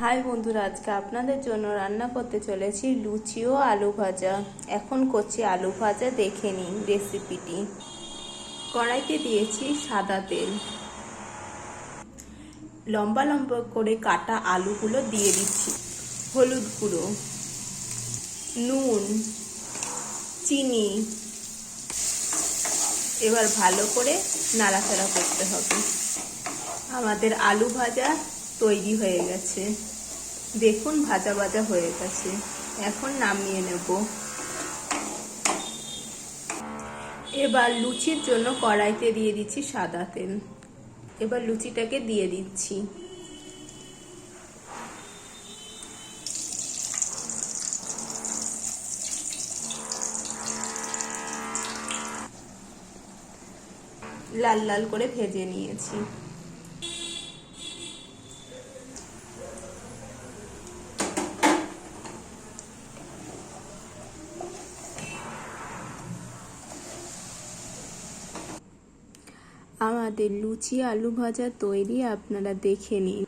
High বন্ধুরা, আজকে আপনাদের জন্য রান্না করতে চলেছি লুচি ও আলু ভাজা। এখন করছি আলু ভাজা, দেখে নিন রেসিপিটি কড়াইতে দিয়েছি সাদা তেল। লম্বা লম্বা করে কাটা আলুগুলো দিয়ে দিচ্ছি। হলুদ গুঁড়ো, নুন, চিনি। এবার ভালো করে নাড়াচাড়া করতে হবে। আমাদের আলু ভাজা তৈরি হয়ে গেছে। দেখুন, ভাজা ভাজা হয়ে গেছে। এখন নামিয়ে নেব। এবার লুচির জন্য কড়াইতে দিয়ে দিচ্ছি সাদা তেল। এবার লুচিটাকে দিয়ে দিচ্ছি। লাল লাল করে ভেজে নিয়েছি। আমাদের লুচি আলু ভাজা তৈরি আপনারা দেখে নিন।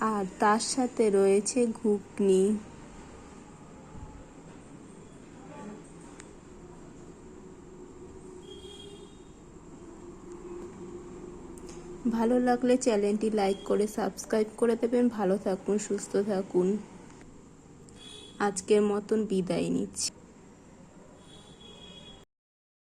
আর তার সাথে রয়েছে ঘুগনি। ভালো লাগলে চ্যানেলটি লাইক করে, সাবস্ক্রাইব করে দেবেন। ভালো থাকুন, সুস্থ থাকুন। আজকের মতন বিদায় নিচ্ছি।